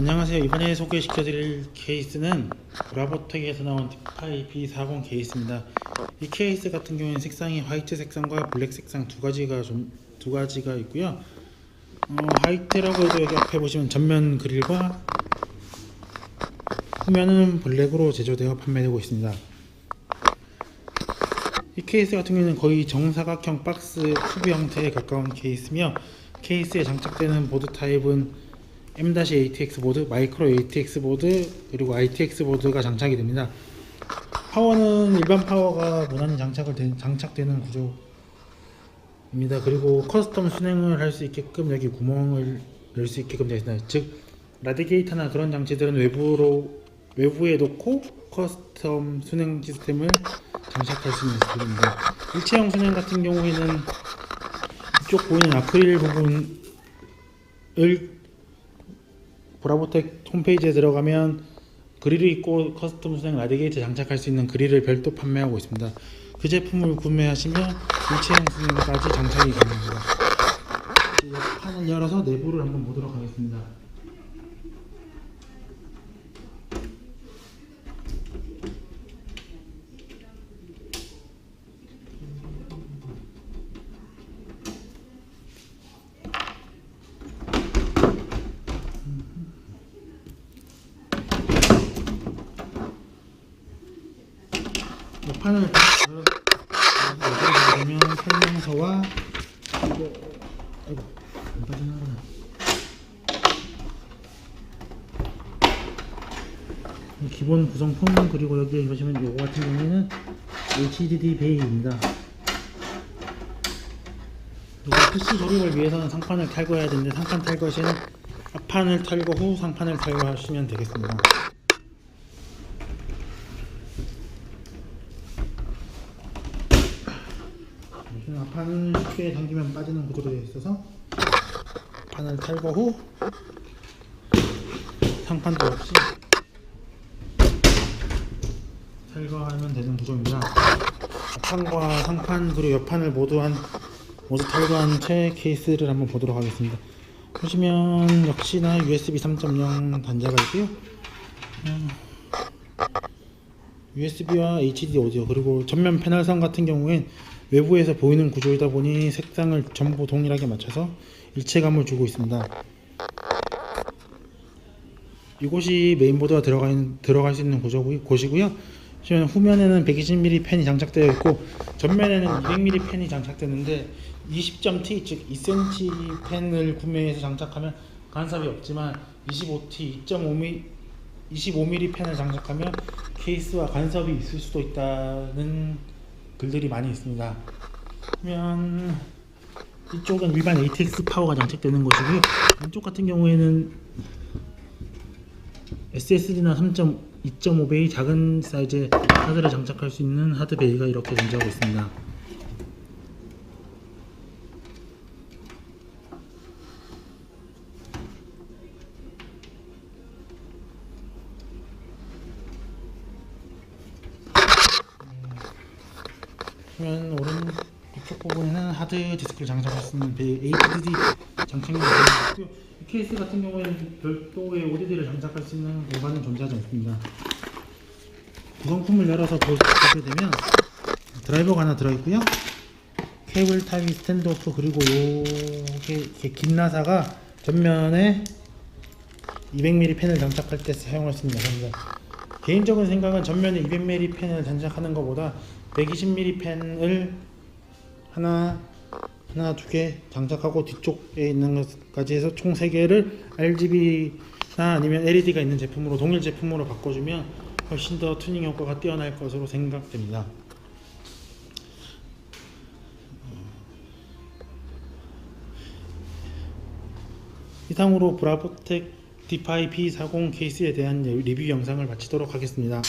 안녕하세요. 이번에 소개시켜드릴 케이스는 브라보텍에서 나온 디파이 B40 케이스입니다. 이 케이스 같은 경우에는 색상이 화이트 색상과 블랙 색상 두 가지가 좀 두 가지가 있고요. 어, 화이트라고 해도 여기 앞에 보시면 전면 그릴과 후면은 블랙으로 제조되어 판매되고 있습니다. 이 케이스 같은 경우는 거의 정사각형 박스 큐브 형태에 가까운 케이스며 케이스에 장착되는 보드 타입은 M-ATX 보드, 마이크로 ATX 보드, 그리고 ITX 보드가 장착이 됩니다. 파워는 일반 파워가 무난히 장착을 된- 장착되는 구조입니다. 그리고 커스텀 순행을 할 수 있게끔 여기 구멍을 열 수 있게끔 되어 있습니다. 즉 라디게이터나 그런 장치들은 외부로 외부에 놓고 커스텀 순행 시스템을 장착할 수 있는 기술입니다. 일체형 순행 같은 경우에는 이쪽 보이는 아크릴 부분을 브라보텍 홈페이지에 들어가면 그릴이 있고 커스텀 순행 라디게이터 장착할 수 있는 그릴을 별도 판매하고 있습니다. 그 제품을 구매하시면 일체형 순행까지 장착이 가능합니다. 판을 열어서 내부를 한번 보도록 하겠습니다. 판을 열어- 열어서 보면 설명서와 이거 아이고 안 빠져나가네. 이 기본 구성품 그리고 여기 보시면 요거 같은 경우에는 HDD 베이입니다. 이거 PC 조립을 위해서는 상판을 탈거해야 되는데 상판 탈거 시에는 앞판을 탈거 후 상판을 탈거하시면 되겠습니다. 무슨 앞 판은 쉽게 당기면 빠지는 구조로 되어 있어서 판을 탈거 후 상판도 없이 탈거하면 되는 구조입니다. 앞판과 상판 그리고 옆판을 모두 한 모두 탈거한 채 케이스를 한번 보도록 하겠습니다. 보시면 역시나 USB 3.0 단자가 있고요. USB와 HDD 오디오 그리고 전면 패널선 같은 경우엔 외부에서 보이는 구조이다 보니 색상을 전부 동일하게 맞춰서 일체감을 주고 있습니다. 이곳이 메인보드가 들어가 있는, 들어갈 수 있는 구조고 곳이고요. 지금 후면에는 120mm 펜이 장착되어 있고 전면에는 200mm 펜이 장착되는데 20.T 즉 2cm 펜을 구매해서 장착하면 간섭이 없지만 25T 2.5mm 25mm 펜을 장착하면 케이스와 간섭이 있을 수도 있다는 글들이 많이 있습니다. 그러면 이쪽은 일반 ATX 파워가 장착되는 곳이고요. 이쪽 같은 경우에는 SSD나 3.2.5배의 작은 사이즈의 하드를 장착할 수 있는 하드 베이가 이렇게 존재하고 있습니다. 그러면 오른 이쪽 부분에는 하드 디스크를 장착할 수 있는 HDD 장착이 되어 있고요. 이 케이스 같은 경우에는 별도의 ODD를 장착할 수 있는 공간은 존재하지 않습니다. 구성품을 열어서 보- 보게 되면 드라이버가 하나 들어있고요. 케이블 타입 스탠드오프 그리고 요게 긴 나사가 전면에 200mm 펜을 장착할 때 사용할 수 있는 나사입니다. 개인적인 생각은 전면에 200mm 펜을 장착하는 것보다 120mm 펜을 하나 하나 두 개 장착하고 뒤쪽에 있는 것까지 해서 총 세 개를 RGB나 아니면 LED가 있는 제품으로 동일 제품으로 바꿔주면 훨씬 더 튜닝 효과가 뛰어날 것으로 생각됩니다. 이상으로 브라보텍 D5 P40 케이스에 대한 리뷰 영상을 마치도록 하겠습니다.